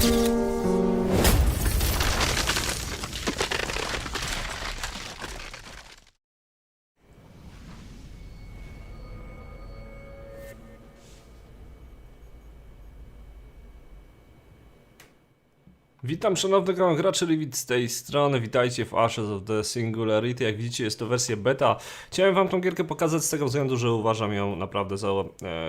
Thank you. Witam szanownego graczy Revit z tej strony, witajcie w Ashes of the Singularity, jak widzicie jest to wersja beta. Chciałem wam tą gierkę pokazać z tego względu, że uważam ją naprawdę za e,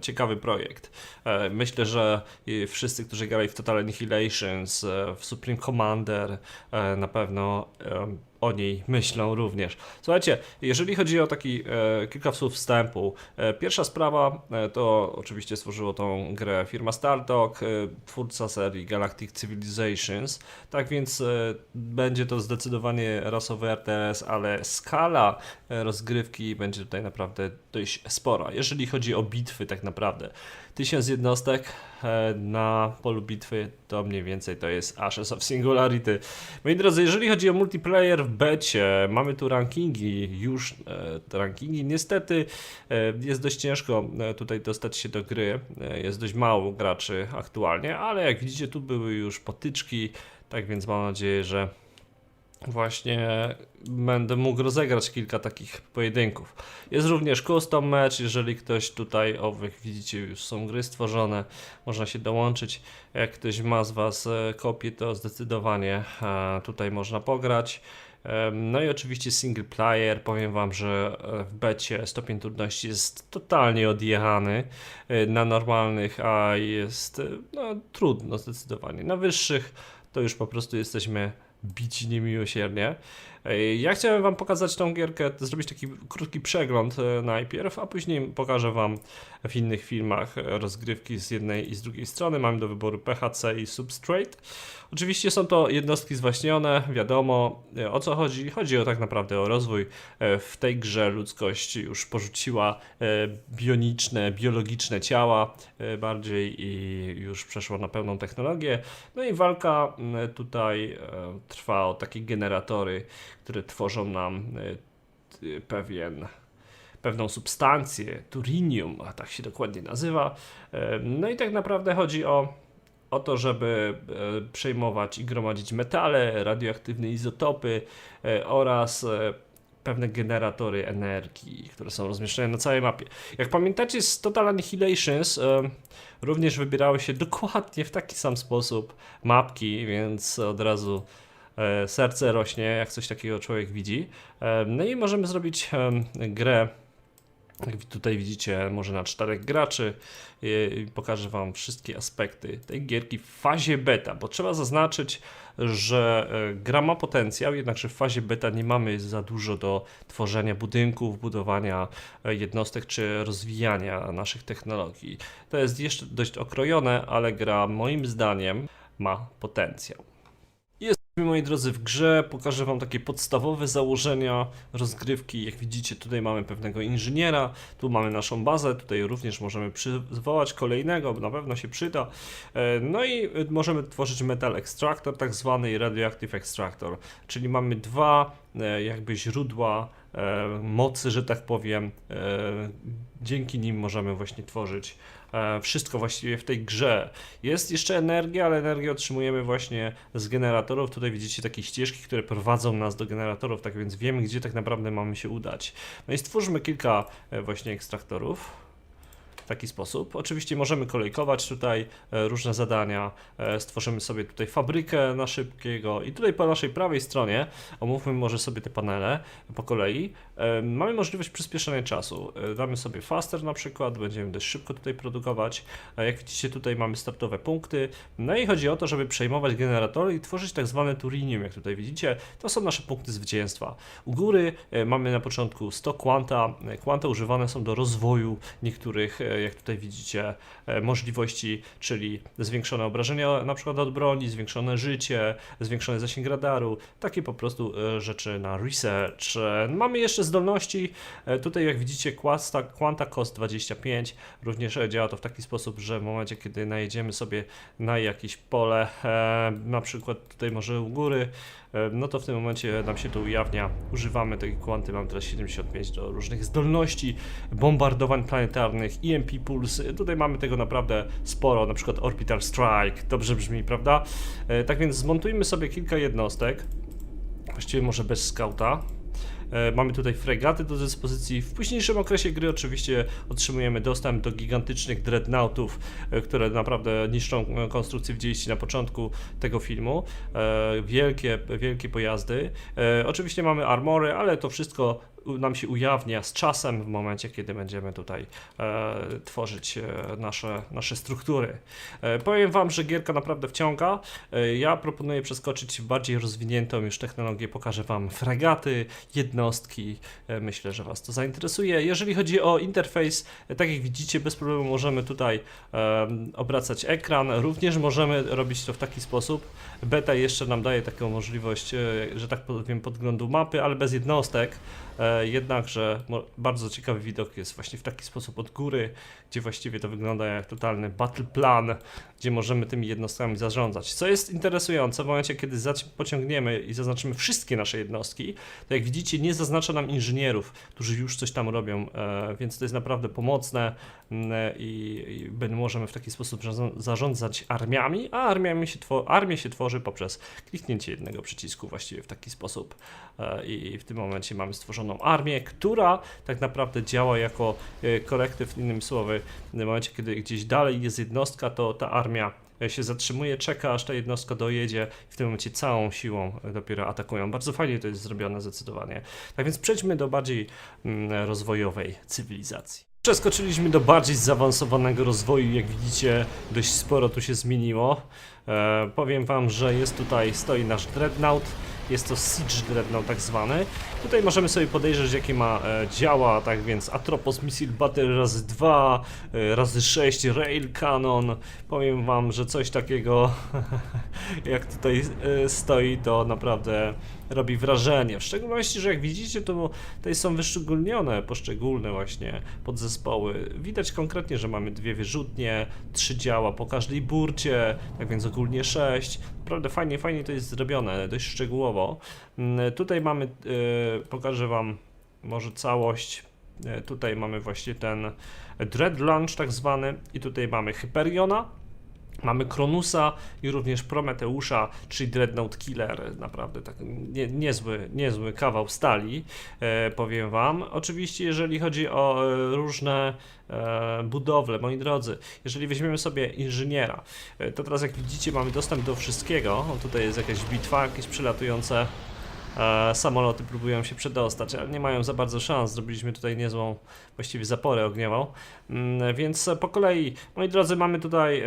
ciekawy projekt. E, myślę, że wszyscy, którzy grali w Total Annihilations, e, w Supreme Commander e, na pewno e, o niej myślą również. Słuchajcie, jeżeli chodzi o taki e, kilka słów wstępu, e, pierwsza sprawa e, to oczywiście stworzyło tą grę firma Stardock, e, twórca serii Galactic Civilizations, tak więc e, będzie to zdecydowanie rasowy RTS, ale skala e, rozgrywki będzie tutaj naprawdę dość spora. Jeżeli chodzi o bitwy tak naprawdę, tysiąc jednostek e, na polu bitwy to mniej więcej to jest Ashes of Singularity. Moi drodzy, jeżeli chodzi o multiplayer w becie, mamy tu rankingi, już e, rankingi. Niestety e, jest dość ciężko tutaj dostać się do gry. Jest dość mało graczy aktualnie, ale jak widzicie, tu były już potyczki, tak więc mam nadzieję, że właśnie będę mógł rozegrać kilka takich pojedynków. Jest również custom match, jeżeli ktoś tutaj owych widzicie już są gry stworzone, można się dołączyć. Jak ktoś ma z Was e, kopię, to zdecydowanie e, tutaj można pograć. No i oczywiście single player, powiem Wam, że e, w becie stopień trudności jest totalnie odjechany na normalnych, a jest no, trudno zdecydowanie. Na wyższych to już po prostu jesteśmy bici niemiłosiernie. Ja chciałem Wam pokazać tą gierkę, zrobić taki krótki przegląd e, najpierw, a później pokażę Wam w innych filmach e, rozgrywki z jednej i z drugiej strony. Mamy do wyboru PHC i Substrate. Oczywiście są to jednostki zwaśnione, wiadomo e, o co chodzi. Chodzi o tak naprawdę o rozwój. W tej grze ludzkość już porzuciła bioniczne, biologiczne ciała bardziej i już przeszła na pełną technologię. No i walka tutaj trwa o takie generatory, które tworzą nam e, pewien pewną substancję, turinium, a tak się dokładnie nazywa. E, No i tak naprawdę chodzi o, o to, żeby e, przejmować i gromadzić metale, radioaktywne izotopy oraz pewne generatory energii, które są rozmieszczone na całej mapie. Jak pamiętacie z Total Annihilations również wybierały się dokładnie w taki sam sposób mapki, więc od razu serce rośnie, jak coś takiego człowiek widzi. E, No i możemy zrobić em, grę jak tutaj widzicie, może na czterech graczy. I pokażę Wam wszystkie aspekty tej gierki w fazie beta, bo trzeba zaznaczyć, że e, gra ma potencjał, jednakże w fazie beta nie mamy za dużo do tworzenia budynków, budowania e, jednostek czy rozwijania naszych technologii. To jest jeszcze dość okrojone, ale gra moim zdaniem ma potencjał. Moi drodzy, w grze. Pokażę Wam takie podstawowe założenia rozgrywki. Jak widzicie, tutaj mamy pewnego inżyniera, tu mamy naszą bazę, tutaj również możemy przywołać kolejnego, na pewno się przyda. E, No i e, możemy tworzyć metal extractor, tak zwany radioactive extractor, czyli mamy dwa e, jakby źródła mocy, że tak powiem. Dzięki nim możemy właśnie tworzyć wszystko właściwie w tej grze. Jest jeszcze energia, ale energię otrzymujemy właśnie z generatorów. Tutaj widzicie takie ścieżki, które prowadzą nas do generatorów, tak więc wiemy, gdzie tak naprawdę mamy się udać. No i stwórzmy kilka e, właśnie ekstraktorów. Taki sposób. Oczywiście możemy kolejkować tutaj e, różne zadania. E, Stworzymy sobie tutaj fabrykę na szybkiego i tutaj po naszej prawej stronie omówmy może sobie te panele po kolei. E, Mamy możliwość przyspieszenia czasu. E, Damy sobie faster na przykład, będziemy dość szybko tutaj produkować. E, Jak widzicie tutaj mamy startowe punkty. No i chodzi o to, żeby przejmować generatory i tworzyć tak zwane turinium, jak tutaj widzicie. To są nasze punkty zwycięstwa. U góry e, mamy na początku 100 kwanta. E, Kwanta używane są do rozwoju niektórych, e, jak tutaj widzicie, e, możliwości, czyli zwiększone obrażenia na przykład od broni, zwiększone życie, zwiększony zasięg radaru, takie po prostu e, rzeczy na research. E, Mamy jeszcze zdolności, tutaj jak widzicie Quanta, Quanta Cost 25, również działa to w taki sposób, że w momencie kiedy najedziemy sobie na jakieś pole, na przykład tutaj może u góry, no to w tym momencie nam się to ujawnia. Używamy tej kwanty, mam teraz 75 do różnych zdolności, bombardowań planetarnych, EMP Pulse. Tutaj mamy tego naprawdę sporo, na przykład Orbital Strike, dobrze brzmi, prawda? E, tak więc zmontujmy sobie kilka jednostek, właściwie może bez skauta. E, Mamy tutaj fregaty do dyspozycji. W późniejszym okresie gry oczywiście otrzymujemy dostęp do gigantycznych dreadnoughtów, e, które naprawdę niszczą konstrukcję. Widzieliście na początku tego filmu. Wielkie, wielkie pojazdy. Oczywiście mamy armory, ale to wszystko nam się ujawnia z czasem w momencie, kiedy będziemy tutaj e, tworzyć e, nasze, nasze struktury. E, powiem Wam, że gierka naprawdę wciąga. E, ja proponuję przeskoczyć w bardziej rozwiniętą już technologię. Pokażę Wam fregaty, jednostki. E, myślę, że Was to zainteresuje. Jeżeli chodzi o interfejs, e, tak jak widzicie, bez problemu możemy tutaj em, obracać ekran. Również możemy robić to w taki sposób. Beta jeszcze nam daje taką możliwość, e, że tak powiem, podglądu mapy, ale bez jednostek. E, Jednakże bardzo ciekawy widok jest właśnie w taki sposób od góry, gdzie właściwie to wygląda jak totalny battle plan, gdzie możemy tymi jednostkami zarządzać. Co jest interesujące, w momencie kiedy pociągniemy i zaznaczymy wszystkie nasze jednostki, to jak widzicie nie zaznacza nam inżynierów, którzy już coś tam robią, e, więc to jest naprawdę pomocne i, i możemy w taki sposób zarząd- zarządzać armiami, a armiami się armię się tworzy poprzez kliknięcie jednego przycisku właściwie w taki sposób E, i w tym momencie mamy stworzoną armię, która tak naprawdę działa jako e, korektyw, innymi słowy, w momencie kiedy gdzieś dalej jest jednostka, to ta armia e, się zatrzymuje, czeka aż ta jednostka dojedzie i w tym momencie całą siłą e, dopiero atakują. Bardzo fajnie to jest zrobione zdecydowanie. Tak więc przejdźmy do bardziej mm, rozwojowej cywilizacji. Przeskoczyliśmy do bardziej zaawansowanego rozwoju, jak widzicie dość sporo tu się zmieniło. E, powiem wam, że jest tutaj, stoi nasz Dreadnought, jest to Siege Dreadnought tak zwany. Tutaj możemy sobie podejrzeć jakie ma e, działa, tak więc Atropos Missile Battery razy 2, e, razy 6, Rail Cannon. Powiem wam, że coś takiego jak tutaj e, stoi to naprawdę robi wrażenie. W szczególności, że jak widzicie to tutaj są wyszczególnione poszczególne właśnie podzespoły. Widać konkretnie, że mamy dwie wyrzutnie, trzy działa po każdej burcie, tak więc ogólnie sześć. Naprawdę fajnie, fajnie to jest zrobione, dość szczegółowo. Mm, Tutaj mamy, e, pokażę wam może całość. E, Tutaj mamy właśnie ten Dread Launch tak zwany i tutaj mamy Hyperiona, Mamy Kronusa i również Prometeusza, czyli Dreadnought Killer. Naprawdę tak nie, niezły, niezły kawał stali, e, powiem Wam. Oczywiście, jeżeli chodzi o e, różne e, budowle, moi drodzy, jeżeli weźmiemy sobie inżyniera, e, to teraz jak widzicie mamy dostęp do wszystkiego. O, tutaj jest jakaś bitwa, jakieś przelatujące e, samoloty próbują się przedostać, ale nie mają za bardzo szans. Zrobiliśmy tutaj niezłą, właściwie zaporę ogniową. Mm, Więc po kolei, moi drodzy, mamy tutaj e,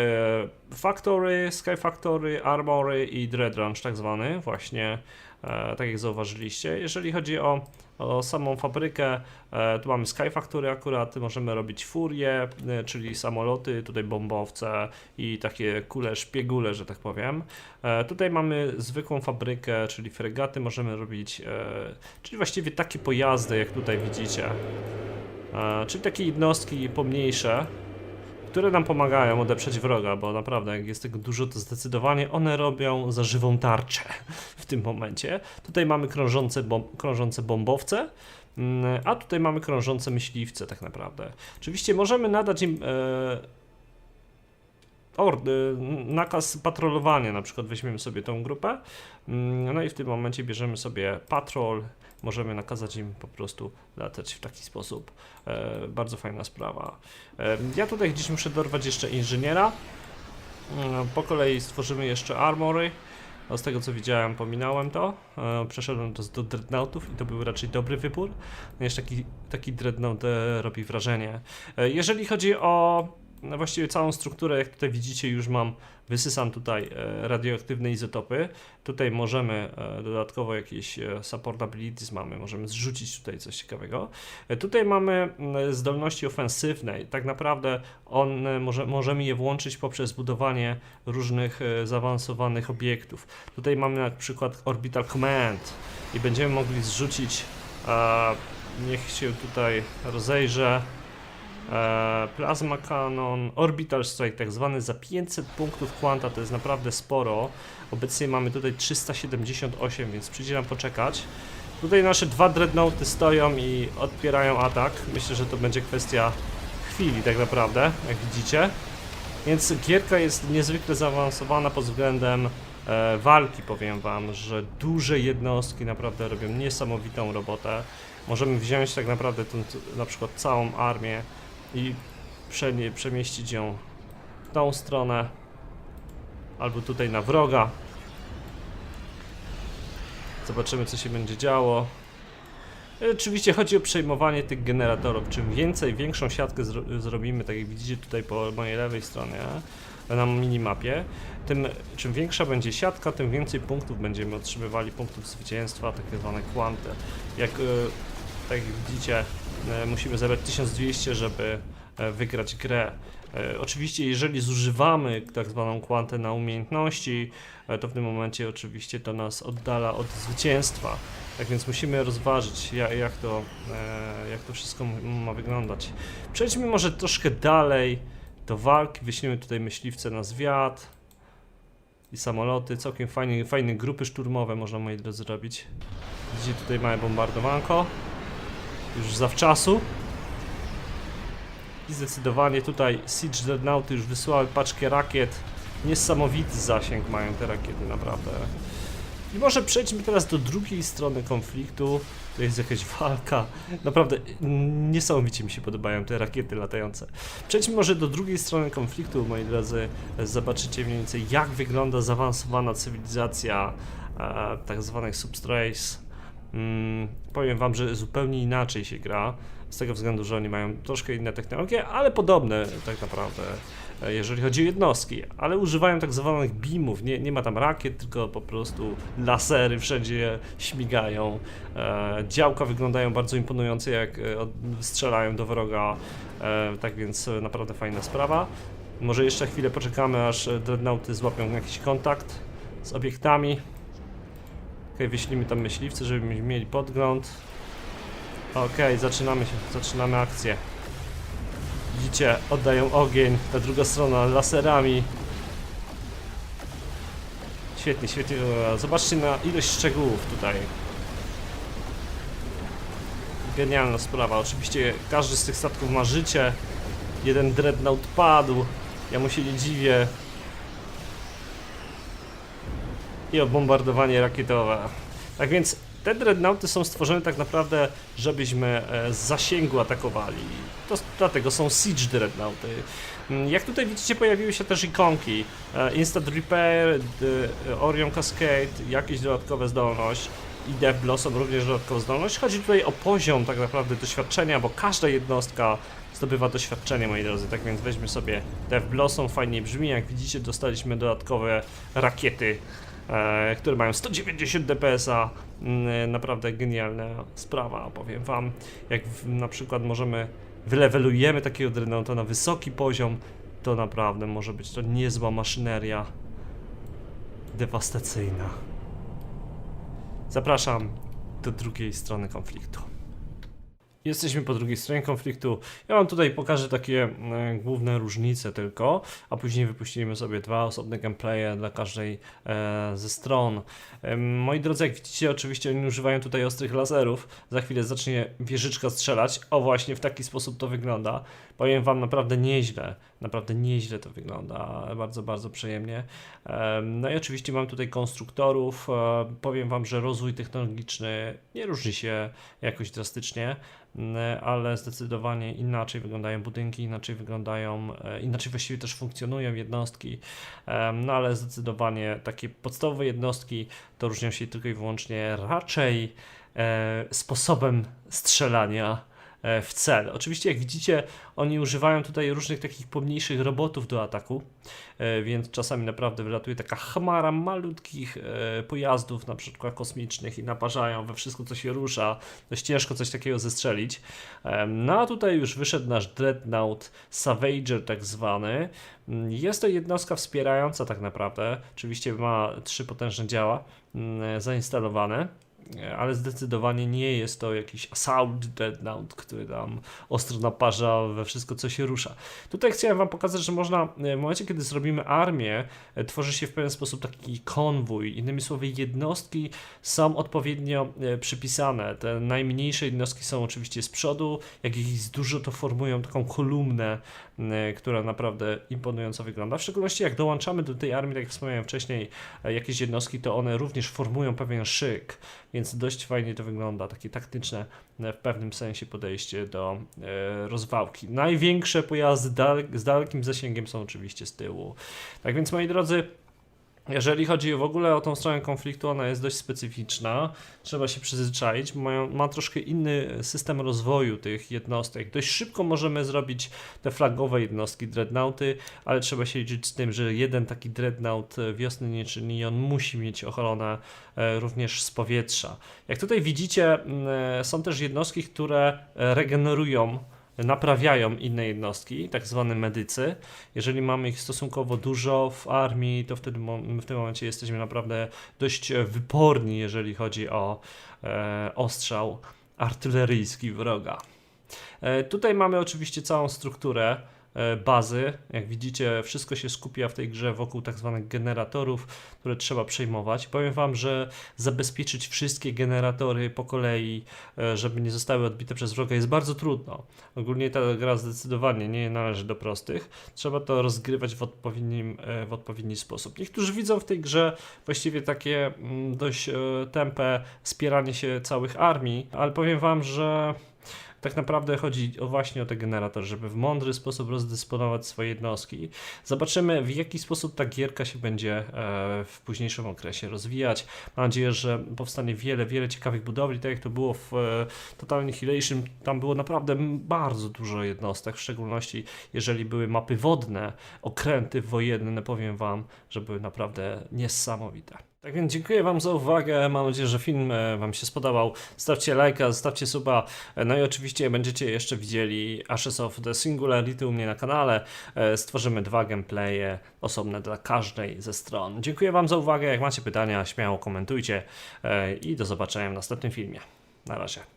Factory, Sky Factory, Armory i Dread Ranch tak zwany, właśnie e, tak jak zauważyliście. Jeżeli chodzi o, o samą fabrykę, e, tu mamy Sky Factory akurat, możemy robić furie, e, czyli samoloty, tutaj bombowce i takie kule szpiegule, że tak powiem. E, tutaj mamy zwykłą fabrykę, czyli fregaty możemy robić, e, czyli właściwie takie pojazdy, jak tutaj widzicie. E, czyli takie jednostki pomniejsze, które nam pomagają odeprzeć wroga, bo naprawdę jak jest tego dużo, to zdecydowanie one robią za żywą tarczę w tym momencie. Tutaj mamy krążące, bom krążące bombowce, mm, a tutaj mamy krążące myśliwce tak naprawdę. Oczywiście możemy nadać im e, or, e, nakaz patrolowania, na przykład weźmiemy sobie tą grupę, mm, no i w tym momencie bierzemy sobie patrol, możemy nakazać im po prostu latać w taki sposób. E, bardzo fajna sprawa. E, ja tutaj gdzieś muszę dorwać jeszcze inżyniera. Mm, Po kolei stworzymy jeszcze armory. No, z tego co widziałem, pominąłem to. E, przeszedłem to do dreadnoughtów i to był raczej dobry wybór. Ponieważ taki, taki dreadnought e, robi wrażenie. E, jeżeli chodzi o no, właściwie całą strukturę, jak tutaj widzicie, już mam, wysysam tutaj e, radioaktywne izotopy. Tutaj możemy e, dodatkowo jakieś e, support abilities mamy, możemy zrzucić tutaj coś ciekawego. Tutaj mamy mm, zdolności ofensywne. Tak naprawdę one, może, możemy je włączyć poprzez budowanie różnych zaawansowanych obiektów. Tutaj mamy na przykład Orbital Command i będziemy mogli zrzucić, niech się tutaj rozejrzę, Plasma Cannon, Orbital Strike tak zwany za 500 punktów Quanta, to jest naprawdę sporo. Obecnie mamy tutaj 378, więc przyjdzie nam poczekać. Tutaj nasze dwa dreadnoughty stoją i odpierają atak. Myślę, że to będzie kwestia chwili tak naprawdę, jak widzicie. Więc gierka jest niezwykle zaawansowana pod względem e, walki, powiem wam, że duże jednostki naprawdę robią niesamowitą robotę. Możemy wziąć tak naprawdę tą, na przykład całą armię i przemieścić ją w tą stronę, albo tutaj na wroga. Zobaczymy, co się będzie działo. E, Oczywiście chodzi o przejmowanie tych generatorów. Czym więcej, większą siatkę zro zrobimy, tak jak widzicie tutaj po mojej lewej stronie na minimapie, tym czym większa będzie siatka, tym więcej punktów będziemy otrzymywali, punktów zwycięstwa, takie zwane kwanty. Jak, e, tak jak widzicie, musimy zebrać 1200, żeby e, wygrać grę. E, Oczywiście, jeżeli zużywamy tak zwaną kwantę na umiejętności, e, to w tym momencie oczywiście to nas oddala od zwycięstwa. Tak więc musimy rozważyć, jak, to, e, jak to wszystko ma wyglądać. Przejdźmy może troszkę dalej do walki. Wyślijmy tutaj myśliwce na zwiat i samoloty. Całkiem fajnie, fajne grupy szturmowe można, moi drodzy, robić. Widzicie, tutaj małe bombardowanko. Już zawczasu. I zdecydowanie tutaj Siege Dreadnoughty już wysłały paczkę rakiet. Niesamowity zasięg mają te rakiety, naprawdę. I może przejdźmy teraz do drugiej strony konfliktu. To jest jakaś walka. Naprawdę niesamowicie mi się podobają te rakiety latające. Przejdźmy może do drugiej strony konfliktu, moi drodzy. Zobaczycie mniej więcej jak wygląda zaawansowana cywilizacja e, tak zwanych substrace. Mm, powiem wam, że zupełnie inaczej się gra. Z tego względu, że oni mają troszkę inne technologie, ale podobne tak naprawdę, e, jeżeli chodzi o jednostki. Ale używają tak zwanych beamów. Nie, nie ma tam rakiet, tylko po prostu lasery wszędzie śmigają. E, działka wyglądają bardzo imponujące, jak e, strzelają do wroga. E, tak więc naprawdę fajna sprawa. Może jeszcze chwilę poczekamy, aż dreadnoughty złapią jakiś kontakt z obiektami. Okej, wyślimy tam myśliwce, żeby mieli podgląd. Okej, zaczynamy się, zaczynamy akcję. Widzicie, oddają ogień, ta druga strona laserami. Świetnie, świetnie. Zobaczcie na ilość szczegółów tutaj. Genialna sprawa. Oczywiście każdy z tych statków ma życie. Jeden dreadnought padł. Ja mu się nie dziwię. I obombardowanie rakietowe. Tak więc te dreadnoughty są stworzone tak naprawdę, żebyśmy e, z zasięgu atakowali. To, dlatego są siege dreadnoughty. Mm, Jak tutaj widzicie, pojawiły się też ikonki. E, Instant Repair, e, Orion Cascade, jakieś dodatkowe zdolność. I Death Blossom również dodatkową zdolność. Chodzi tutaj o poziom tak naprawdę doświadczenia, bo każda jednostka zdobywa doświadczenie, moi drodzy. Tak więc weźmy sobie Death Blossom, fajnie brzmi. Jak widzicie, dostaliśmy dodatkowe rakiety które mają 190 DPS-a. Mm, Naprawdę genialna sprawa, powiem wam. Jak na przykład możemy wylewelujemy takiego Dreadnoughta na wysoki poziom, to naprawdę może być to niezła maszyneria dewastacyjna. Zapraszam do drugiej strony konfliktu. Jesteśmy po drugiej stronie konfliktu. Ja wam tutaj pokażę takie e, główne różnice tylko, a później wypuścimy sobie dwa osobne gameplaye dla każdej e, ze stron. E, moi drodzy, jak widzicie, oczywiście oni używają tutaj ostrych laserów. Za chwilę zacznie wieżyczka strzelać. O właśnie, w taki sposób to wygląda. Powiem wam naprawdę nieźle. Naprawdę nieźle to wygląda. Bardzo, bardzo przyjemnie. No i oczywiście mam tutaj konstruktorów. E, powiem wam, że rozwój technologiczny nie różni się jakoś drastycznie. Ale zdecydowanie inaczej wyglądają budynki, inaczej wyglądają, e, inaczej właściwie też funkcjonują jednostki, no ale zdecydowanie takie podstawowe jednostki to różnią się tylko i wyłącznie raczej e, sposobem strzelania w cel. Oczywiście jak widzicie oni używają tutaj różnych takich pomniejszych robotów do ataku, e, więc czasami naprawdę wylatuje taka chmara malutkich e, pojazdów, na przykład kosmicznych i naparzają we wszystko co się rusza, dość ciężko coś takiego zestrzelić. No a tutaj już wyszedł nasz Dreadnought Savager tak zwany. Mm, Jest to jednostka wspierająca tak naprawdę. Oczywiście ma trzy potężne działa mm, zainstalowane. Ale zdecydowanie nie jest to jakiś assault dreadnought, który tam ostro naparza we wszystko, co się rusza. Tutaj chciałem wam pokazać, że można e, w momencie, kiedy zrobimy armię, e, tworzy się w pewien sposób taki konwój. Innymi słowy, jednostki są odpowiednio e, przypisane. Te najmniejsze jednostki są oczywiście z przodu, jak ich jest dużo, to formują taką kolumnę, która naprawdę imponująco wygląda. W szczególności jak dołączamy do tej armii, tak jak wspomniałem wcześniej, e, jakieś jednostki, to one również formują pewien szyk, więc dość fajnie to wygląda, takie taktyczne e, w pewnym sensie podejście do e, rozwałki. Największe pojazdy z dalekim zasięgiem są oczywiście z tyłu. Tak więc moi drodzy, jeżeli chodzi w ogóle o tą stronę konfliktu, ona jest dość specyficzna. Trzeba się przyzwyczaić. Mają, ma troszkę inny system rozwoju tych jednostek. Dość szybko możemy zrobić te flagowe jednostki dreadnoughty, ale trzeba się liczyć z tym, że jeden taki dreadnought wiosny nie czyni, on musi mieć ochronę e, również z powietrza. Jak tutaj widzicie, m, e, są też jednostki, które regenerują naprawiają inne jednostki, tak zwane medycy. Jeżeli mamy ich stosunkowo dużo w armii, to wtedy w tym momencie jesteśmy naprawdę dość e, wyporni, jeżeli chodzi o e, ostrzał artyleryjski wroga. E, tutaj mamy oczywiście całą strukturę bazy. Jak widzicie, wszystko się skupia w tej grze wokół tak zwanych generatorów, które trzeba przejmować. Powiem Wam, że zabezpieczyć wszystkie generatory po kolei, e, żeby nie zostały odbite przez wroga, jest bardzo trudno. Ogólnie ta gra zdecydowanie nie należy do prostych. Trzeba to rozgrywać w, odpowiednim, e, w odpowiedni sposób. Niektórzy widzą w tej grze właściwie takie mm, dość e, tempe spieranie się całych armii, ale powiem Wam, że tak naprawdę chodzi o właśnie o te generatory, żeby w mądry sposób rozdysponować swoje jednostki. Zobaczymy, w jaki sposób ta gierka się będzie e, w późniejszym okresie rozwijać. Mam nadzieję, że powstanie wiele, wiele ciekawych budowli, tak jak to było w e, Total Annihilation. Tam było naprawdę bardzo dużo jednostek, w szczególności jeżeli były mapy wodne, okręty wojenne, powiem Wam, że były naprawdę niesamowite. Tak więc dziękuję Wam za uwagę. Mam nadzieję, że film e, Wam się spodobał. Stawcie lajka, zostawcie suba. E, No i oczywiście będziecie jeszcze widzieli Ashes of the Singularity u mnie na kanale. E, Stworzymy dwa gameplaye osobne dla każdej ze stron. Dziękuję Wam za uwagę. Jak macie pytania, śmiało komentujcie. I do zobaczenia w następnym filmie. Na razie.